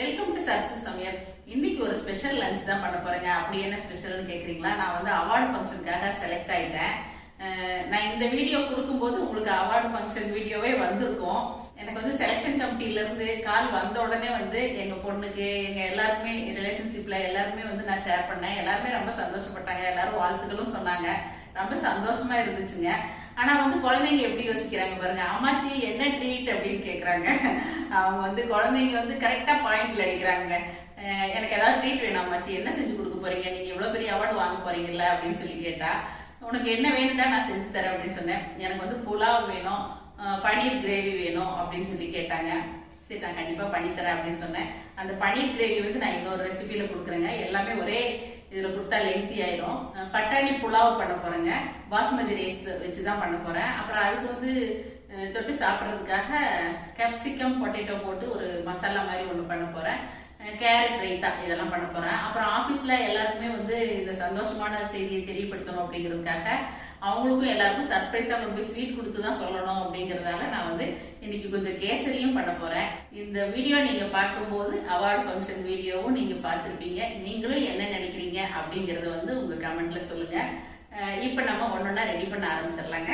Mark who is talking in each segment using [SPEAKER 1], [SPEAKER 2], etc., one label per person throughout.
[SPEAKER 1] Welcome to Sarasu சமையல் இன்னைக்கு ஒரு ஸ்பெஷல் லஞ்ச் தான் பண்ண போறேங்க. அப்படி என்ன ஸ்பெஷல்னு கேக்குறீங்களா? நான் வந்து அவார்டு ஃபங்க்ஷனுக்காக செலக்ட் ஆயிட்டேன். நான் இந்த வீடியோ கொடுக்கும்போது உங்களுக்கு அவார்டு ஃபங்க்ஷன் வீடியோவே வந்திருக்கும். எனக்கு வந்து செலெக்ஷன் கமிட்டில இருந்து கால் வந்த உடனே வந்து எங்க பொண்ணுக்கு எங்க எல்லாருமே ரிலேஷன்ஷிப்ல எல்லாருமே வந்து நான் ஷேர் பண்ணேன். எல்லாருமே ரொம்ப சந்தோஷப்பட்டாங்க. எல்லாரும் வாழ்த்துக்களும் சொன்னாங்க. ரொம்ப சந்தோஷமா இருந்துச்சுங்க. ஆனா வந்து குழந்தைங்க எப்படி யோசிக்கிறாங்க பாருங்க அம்மாச்சி என்ன ட்ரீட் அப்படின்னு கேக்குறாங்க. அவங்க வந்து குழந்தைங்க வந்து கரெக்டா பாயிண்ட்ல அடிக்கிறாங்க. எனக்கு ஏதாவது ட்ரீட் வேணும் அம்மாச்சி என்ன செஞ்சு கொடுக்க போறீங்க? நீங்க இவ்வளவு பெரிய அவார்டு வாங்க போறீங்கல்ல? அப்படின்னு சொல்லி கேட்டா உனக்கு என்ன வேணும்டா நான் செஞ்சு தரேன் அப்படின்னு சொன்னேன். எனக்கு வந்து புலாவ் வேணும் பனீர் பன்னீர் கிரேவி வேணும் அப்படின்னு சொல்லி கேட்டாங்க. சரி நான் கண்டிப்பாக பண்ணித்தரேன் அப்படின்னு சொன்னேன். அந்த பன்னீர் கிரேவி வந்து நான் இன்னொரு ரெசிபியில் கொடுக்குறேங்க. எல்லாமே ஒரே இதில் கொடுத்தா லெங்தி ஆயிரும். பட்டாணி புலாவ் பண்ண போகிறேங்க பாஸ்மதி ரைஸ் வச்சு தான் பண்ண போகிறேன் அப்புறம் அதுக்கு வந்து தொட்டு சாப்பிட்றதுக்காக கேப்சிகம் பொட்டேட்டோ போட்டு ஒரு மசாலா மாதிரி ஒன்று பண்ண போகிறேன் கேரட் ரைத்தா இதெல்லாம் பண்ண போகிறேன் அப்புறம் ஆஃபீஸில் எல்லாருக்குமே வந்து இந்த சந்தோஷமான செய்தியை தெரியப்படுத்தணும் அப்படிங்கிறதுக்காக அவங்களுக்கும் எல்லாருக்கும் சர்ப்ரைஸாக கொண்டு போய் ஸ்வீட் கொடுத்து தான் சொல்லணும் அப்படிங்கறதால நான் வந்து இன்னைக்கு கொஞ்சம் கேசரியும் பண்ண போகிறேன் இந்த வீடியோ நீங்கள் பார்க்கும்போது அவார்டு ஃபங்க்ஷன் வீடியோவும் நீங்கள் பார்த்துருப்பீங்க. நீங்களும் என்ன நினைக்கிறீங்க அப்படிங்கிறத வந்து உங்கள் கமெண்ட்ல சொல்லுங்கள் இப்போ நம்ம ஒன்னொன்னா ரெடி பண்ண ஆரம்பிச்சிடலாங்க.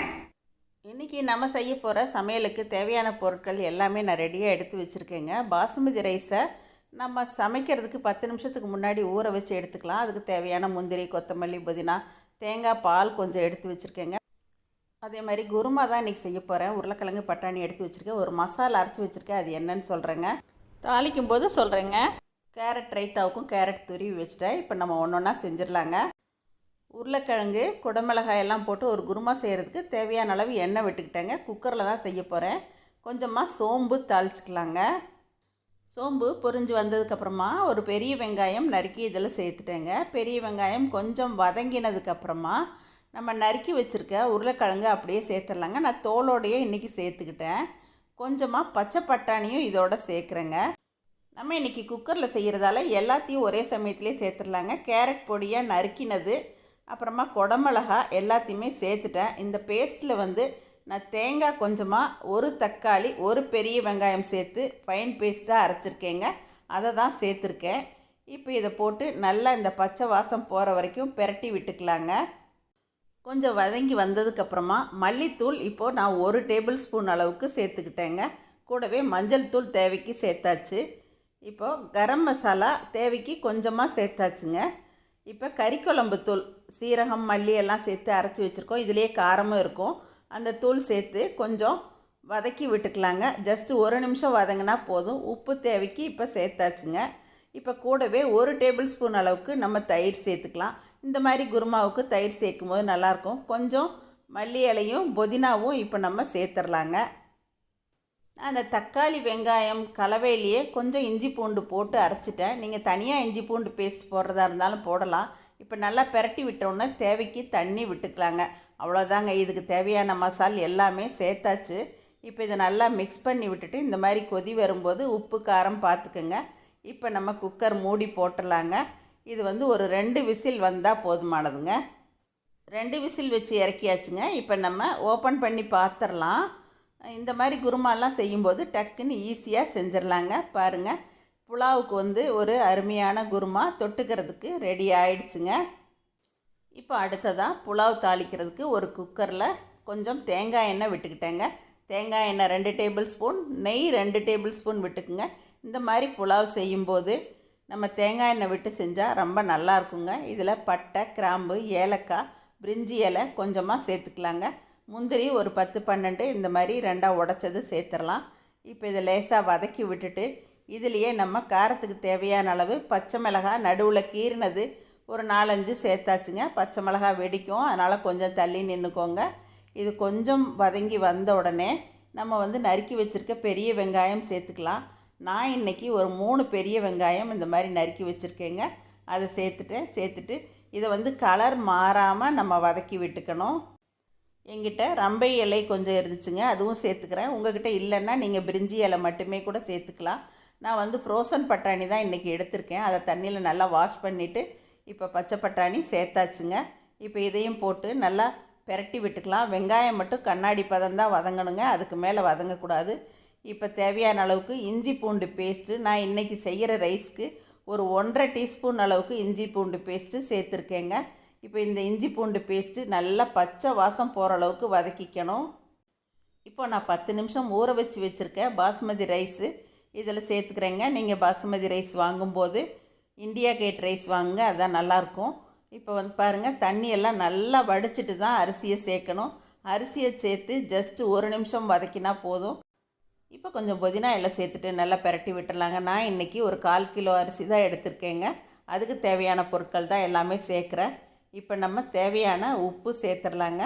[SPEAKER 2] இன்றைக்கி நம்ம செய்ய போகிற சமையலுக்கு தேவையான பொருட்கள் எல்லாமே நான் ரெடியாக எடுத்து வச்சுருக்கேங்க. பாசுமதி ரைஸை நம்ம சமைக்கிறதுக்கு பத்து நிமிஷத்துக்கு முன்னாடி ஊற வச்சு எடுத்துக்கலாம். அதுக்கு தேவையான முந்திரி கொத்தமல்லி புதினா தேங்காய் பால் கொஞ்சம் எடுத்து வச்சுருக்கேங்க. அதே மாதிரி குருமா தான் இன்றைக்கி செய்ய போகிறேன் உருளைக்கிழங்கு பட்டாணி எடுத்து வச்சுருக்கேன். ஒரு மசாலா அரைச்சி வச்சுருக்கேன். அது என்னன்னு சொல்கிறேங்க தாளிக்கும் போது சொல்கிறேங்க கேரட் ரைத்தாவுக்கும் கேரட் துருவி வச்சுட்டேன். இப்போ நம்ம ஒன்று ஒன்றா செஞ்சிடலாங்க. உருளைக்கிழங்கு குடமிளகாய் எல்லாம் போட்டு ஒரு குருமா செய்கிறதுக்கு தேவையான அளவு எண்ணெய் விட்டுக்கிட்டேங்க. குக்கரில் தான் செய்ய போகிறேன் கொஞ்சமாக சோம்பு தாளிச்சிக்கலாங்க. சோம்பு பொரிஞ்சு வந்ததுக்கப்புறமா ஒரு பெரிய வெங்காயம் நறுக்கி இதில் சேர்த்துட்டேங்க. பெரிய வெங்காயம் கொஞ்சம் வதங்கினதுக்கப்புறமா நம்ம நறுக்கி வச்சுருக்க உருளைக்கிழங்கு அப்படியே சேர்த்துடலாங்க. நான் தோலோடையே இன்றைக்கி சேர்த்துக்கிட்டேன். கொஞ்சமாக பச்சை பட்டாணியும் இதோட சேர்க்குறேங்க. நம்ம இன்றைக்கி குக்கரில் செய்கிறதால எல்லாத்தையும் ஒரே சமயத்துலேயே சேர்த்துடலாங்க. கேரட் பொடியாக நறுக்கினது அப்புறமா குடமிளகா எல்லாத்தையுமே சேர்த்துட்டேன். இந்த பேஸ்ட்டில் வந்து நான் தேங்காய் கொஞ்சமாக ஒரு தக்காளி ஒரு பெரிய வெங்காயம் சேர்த்து ஃபைன் பேஸ்ட்டாக அரைச்சிருக்கேங்க. அதை தான் சேர்த்துருக்கேன். இப்போ இதை போட்டு நல்லா இந்த பச்சை வாசம் போகிற வரைக்கும் பெரட்டி விட்டுக்கலாங்க. கொஞ்சம் வதங்கி வந்ததுக்கப்புறமா மல்லித்தூள் இப்போது நான் ஒரு டேபிள் ஸ்பூன் அளவுக்கு சேர்த்துக்கிட்டேங்க. கூடவே மஞ்சள் தூள் தேவைக்கு சேர்த்தாச்சு. இப்போது கரம் மசாலா தேவைக்கு கொஞ்சமாக சேர்த்தாச்சுங்க. இப்போ கறிக்குழம்பு தூள் சீரகம் மல்லி எல்லாம் சேர்த்து அரைச்சி வச்சுருக்கோம். இதுலேயே காரமும் இருக்கும். அந்த தூள் சேர்த்து கொஞ்சம் வதக்கி விட்டுக்கலாங்க. ஜஸ்ட்டு ஒரு நிமிஷம் வதங்கினா போதும். உப்பு தேவைக்கு இப்போ சேர்த்தாச்சுங்க. இப்போ கூடவே ஒரு டேபிள் ஸ்பூன் அளவுக்கு நம்ம தயிர் சேர்த்துக்கலாம். இந்த மாதிரி குருமாவுக்கு தயிர் சேர்க்கும் போது நல்லாயிருக்கும். கொஞ்சம் மல்லி இலையும் புதினாவும் இப்போ நம்ம சேர்த்துடலாங்க அந்த தக்காளி வெங்காயம் கலவையிலேயே கொஞ்சம் இஞ்சி பூண்டு போட்டு அரைச்சிட்டேன். நீங்கள் தனியாக இஞ்சி பூண்டு பேஸ்ட் போடுறதா இருந்தாலும் போடலாம். இப்போ நல்லா பெரட்டி விட்டோன்னே தேவைக்கு தண்ணி விட்டுக்கலாங்க. அவ்வளோதாங்க இதுக்கு தேவையான மசால் எல்லாமே சேர்த்தாச்சு. இப்போ இதை நல்லா மிக்ஸ் பண்ணி விட்டுட்டு இந்த மாதிரி கொதி வரும்போது உப்பு காரம் பார்த்துக்குங்க இப்போ நம்ம குக்கர் மூடி போட்டுடலாங்க. இது வந்து ஒரு ரெண்டு விசில் வந்தால் போதுமானதுங்க. ரெண்டு விசில் வச்சு இறக்கியாச்சுங்க. இப்போ நம்ம ஓப்பன் பண்ணி பார்த்துடலாம் இந்த மாதிரி குருமாலாம் செய்யும்போது டக்குன்னு ஈஸியாக செஞ்சிடலாங்க. பாருங்கள் புலாவுக்கு வந்து ஒரு அருமையான குருமா தொட்டுக்கிறதுக்கு ரெடி ஆயிடுச்சுங்க. இப்போ அடுத்ததாக புலாவ் தாளிக்கிறதுக்கு ஒரு குக்கரில் கொஞ்சம் தேங்காய் எண்ணெய் விட்டுக்கிட்டேங்க. தேங்காய் எண்ணெய் ரெண்டு டேபிள் ஸ்பூன் நெய் ரெண்டு டேபிள் ஸ்பூன் விட்டுக்குங்க. இந்த மாதிரி புலாவ் செய்யும்போது நம்ம தேங்காய் எண்ணெய் விட்டு செஞ்சால் ரொம்ப நல்லா இருக்குங்க. இதில் பட்டை கிராம்பு ஏலக்காய் பிரிஞ்சி இலை கொஞ்சமாக சேர்த்துக்கலாங்க. முந்திரி ஒரு பத்து பன்னெண்டு இந்த மாதிரி ரெண்டாக உடச்சது சேர்த்துடலாம். இப்போ இதை லேசாக வதக்கி விட்டுட்டு இதுலேயே நம்ம காரத்துக்கு தேவையான அளவு பச்சை மிளகாய் நடுவில் கீறினது ஒரு நாலஞ்சு சேர்த்தாச்சுங்க. பச்சை மிளகாய் வெடிக்கும். அதனால் கொஞ்சம் தள்ளி நின்றுக்கோங்க இது கொஞ்சம் வதங்கி வந்த உடனே நம்ம வந்து நறுக்கி வச்சுருக்க பெரிய வெங்காயம் சேர்த்துக்கலாம். நான் இன்றைக்கி ஒரு மூணு பெரிய வெங்காயம் இந்த மாதிரி நறுக்கி வச்சுருக்கேங்க. அதை சேர்த்துட்டேன். சேர்த்துட்டு இதை வந்து கலர் மாறாமல் நம்ம வதக்கி விட்டுக்கணும். எங்கிட்ட ரம்பை இலை கொஞ்சம் இருந்துச்சுங்க அதுவும் சேர்த்துக்கிறேன். உங்ககிட்ட இல்லைன்னா நீங்கள் பிரிஞ்சி இலை மட்டுமே கூட சேர்த்துக்கலாம். நான் வந்து ஃப்ரோசன் பட்டாணி தான் இன்றைக்கி எடுத்திருக்கேன். அதை தண்ணியில் நல்லா வாஷ் பண்ணிவிட்டு இப்போ பச்சை பட்டாணி சேர்த்தாச்சுங்க. இப்போ இதையும் போட்டு நல்லா பெரட்டி விட்டுக்கலாம். வெங்காயம் மட்டும் கண்ணாடி பதம் தான் வதங்கணுங்க. அதுக்கு மேலே வதங்கக்கூடாது. இப்போ தேவையான அளவுக்கு இஞ்சி பூண்டு பேஸ்ட்டு நான் இன்றைக்கி செய்கிற ரைஸ்க்கு ஒரு ஒன்றரை டீஸ்பூன் அளவுக்கு இஞ்சி பூண்டு பேஸ்ட்டு சேர்த்துருக்கேங்க. இப்போ இந்த இஞ்சி பூண்டு பேஸ்ட்டு நல்லா பச்சை வாசம் போகிற அளவுக்கு வதக்கிக்கணும். இப்போ நான் பத்து நிமிஷம் ஊற வச்சு வச்சுருக்கேன். பாஸ்மதி ரைஸு இதில் சேர்த்துக்கிறேங்க. நீங்கள் பாஸ்மதி ரைஸ் வாங்கும்போது இந்தியா கேட் ரைஸ் வாங்குங்க அதுதான் நல்லாயிருக்கும். இப்போ வந்து பாருங்கள் தண்ணியெல்லாம் நல்லா வடிச்சிட்டு தான் அரிசியை சேர்க்கணும். அரிசியை சேர்த்து ஜஸ்ட்டு ஒரு நிமிஷம் வதக்கினா போதும். இப்போ கொஞ்சம் புதினா எல்லாம் சேர்த்துட்டு நல்லா பிரட்டி விட்டுடலாங்க. நான் இன்றைக்கி ஒரு கால் கிலோ அரிசி தான் எடுத்திருக்கேங்க. அதுக்கு தேவையான பொருட்கள் தான் எல்லாமே சேர்க்குறேன். இப்போ நம்ம தேவையான உப்பு சேர்த்துடலாங்க.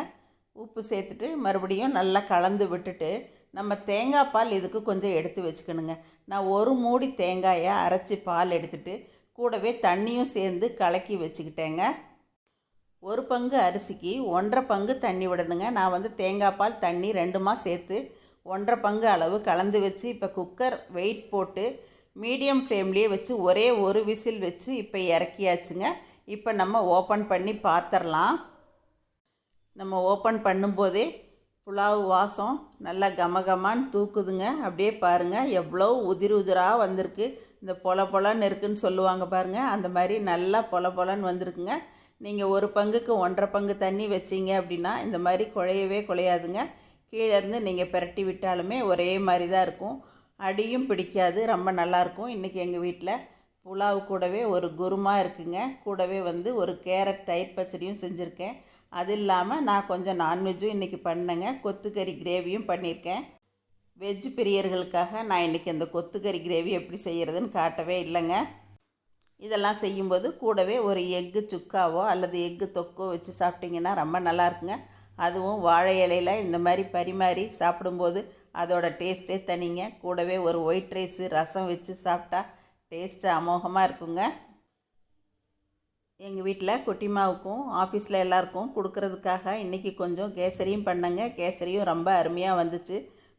[SPEAKER 2] உப்பு சேர்த்துட்டு மறுபடியும் நல்லா கலந்து விட்டுட்டு நம்ம தேங்காய் பால் இதுக்கு கொஞ்சம் எடுத்து வச்சுக்கணுங்க. நான் ஒரு மூடி தேங்காயை அரைச்சி பால் எடுத்துட்டு கூடவே தண்ணியும் சேர்ந்து கலக்கி வச்சுக்கிட்டேங்க. ஒரு பங்கு அரிசிக்கு ஒன்றரை பங்கு தண்ணி விடணுங்க. நான் வந்து தேங்காய் பால் தண்ணி ரெண்டுமா சேர்த்து ஒன்றரை பங்கு அளவு கலந்து வச்சு இப்போ குக்கர் வெயிட் போட்டு மீடியம் ஃப்ளேம்லேயே வச்சு ஒரே ஒரு விசில் வச்சு இப்போ இறக்கியாச்சுங்க. இப்போ நம்ம ஓப்பன் பண்ணி பார்த்துடலாம் நம்ம ஓப்பன் பண்ணும்போதே புலாவ் வாசம் நல்லா கமகமான்னு தூக்குதுங்க. அப்படியே பாருங்கள் எவ்வளோ உதிர் உதிராக வந்திருக்கு. இந்த பொல பொலன்னு இருக்குன்னு சொல்லுவாங்க பாருங்கள் அந்த மாதிரி நல்லா பொல பொலன்னு வந்திருக்குங்க. நீங்கள் ஒரு பங்குக்கு ஒன்றரை பங்கு தண்ணி வச்சீங்க அப்படின்னா இந்த மாதிரி குழையவே குழையாதுங்க. கீழே இருந்து நீங்கள் பிரட்டி விட்டாலுமே ஒரே மாதிரி தான் இருக்கும். அடியும் பிடிக்காது ரொம்ப நல்லாயிருக்கும் இன்றைக்கி எங்கள் வீட்டில் புலாவ் கூடவே ஒரு குருமா இருக்குங்க. கூடவே வந்து ஒரு கேரட் தயிர் பச்சடியும் செஞ்சுருக்கேன். அது இல்லாமல் நான் கொஞ்சம் நான்வெஜ்ஜும் இன்றைக்கி பண்ணேங்க. கொத்துக்கறி கிரேவியும் பண்ணியிருக்கேன் வெஜ் பிரியர்களுக்காக நான் இன்றைக்கி அந்த கொத்துக்கறி கிரேவி எப்படி செய்கிறதுன்னு காட்டவே இல்லைங்க. இதெல்லாம் செய்யும்போது கூடவே ஒரு எக்கு சுக்காவோ அல்லது எக்கு தொக்கோ வச்சு சாப்பிட்டிங்கன்னா ரொம்ப நல்லா இருக்குங்க. அதுவும் வாழை இலையில் இந்த மாதிரி பரிமாறி சாப்பிடும்போது அதோடய டேஸ்ட்டே தனிங்க. கூடவே ஒரு ஒயிட் ரைஸு ரசம் வச்சு சாப்பிட்டா டேஸ்ட்டு அமோகமாக இருக்குங்க. எங்கள் வீட்டில் குட்டிமாவுக்கும் ஆஃபீஸில் எல்லாருக்கும் கொடுக்கறதுக்காக இன்றைக்கி கொஞ்சம் கேசரியும் பண்ணேங்க. கேசரியும் ரொம்ப அருமையாக வந்துச்சு.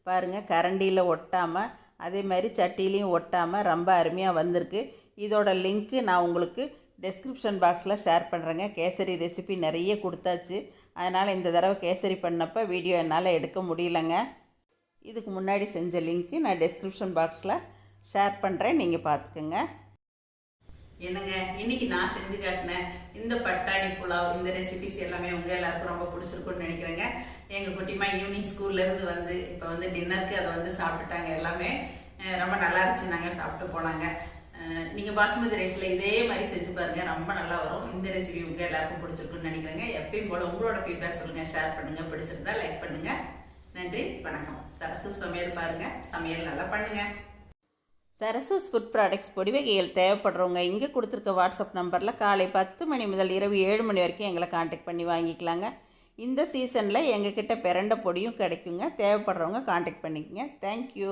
[SPEAKER 2] பாருங்கள் கரண்டியில் ஒட்டாமல் அதே மாதிரி சட்டிலையும் ஒட்டாமல் ரொம்ப அருமையாக வந்திருக்கு. இதோட லிங்க்கு நான் உங்களுக்கு டெஸ்கிரிப்ஷன் பாக்ஸில் ஷேர் பண்ணுறேங்க கேசரி ரெசிபி நிறைய கொடுத்தாச்சு. அதனால் இந்த தடவை கேசரி பண்ணப்போ வீடியோ என்னால் எடுக்க முடியலங்க. இதுக்கு முன்னாடி செஞ்ச லிங்க்கு நான் டெஸ்கிரிப்ஷன் பாக்ஸில் ஷேர் பண்ணுறேன் நீங்கள் பார்த்துக்குங்க
[SPEAKER 1] என்னங்க இன்னைக்கு நான் செஞ்சு காட்டினேன் இந்த பட்டாணி புலாவ் இந்த ரெசிபிஸ் எல்லாமே உங்கள் எல்லாருக்கும் ரொம்ப பிடிச்சிருக்கும்னு நினைக்கிறேங்க. எங்கள் குட்டிமா ஈவினிங் ஸ்கூல்லேருந்து வந்து இப்போ வந்து டின்னருக்கு அதை வந்து சாப்பிட்டுட்டாங்க எல்லாமே. ரொம்ப நல்லா இருந்துச்சு நாங்கள் சாப்பிட்டு போனாங்க. நீங்கள் பாசுமதி ரைஸில் இதே மாதிரி செஞ்சு பாருங்கள் ரொம்ப நல்லா வரும். இந்த ரெசிபி உங்கள் எல்லாருக்கும் பிடிச்சிருக்குன்னு நினைக்கிறேங்க. எப்பயும் போல் உங்களோட ஃபீட்பேக் சொல்லுங்கள் ஷேர் பண்ணுங்கள் பிடிச்சிருந்தா லைக் பண்ணுங்கள் நன்றி வணக்கம். சரசு சமையல் பாருங்க சமையல் நல்லா பண்ணுங்கள்
[SPEAKER 2] சரசஸ் ஃபுட் ப்ராடக்ட்ஸ் பொடி வகைகள் தேவைப்படுறவங்க இங்கே கொடுத்துருக்க வாட்ஸ்அப் நம்பரில் காலை பத்து மணி முதல் இரவு ஏழு மணி வரைக்கும் எங்களை காண்டாக்ட் பண்ணி வாங்கிக்கலாங்க. இந்த சீசனில் எங்ககிட்ட பிறண்ட பொடியும் கிடைக்குங்க. தேவைப்படுறவங்க காண்டாக்ட் பண்ணிக்கங்க. தேங்க்யூ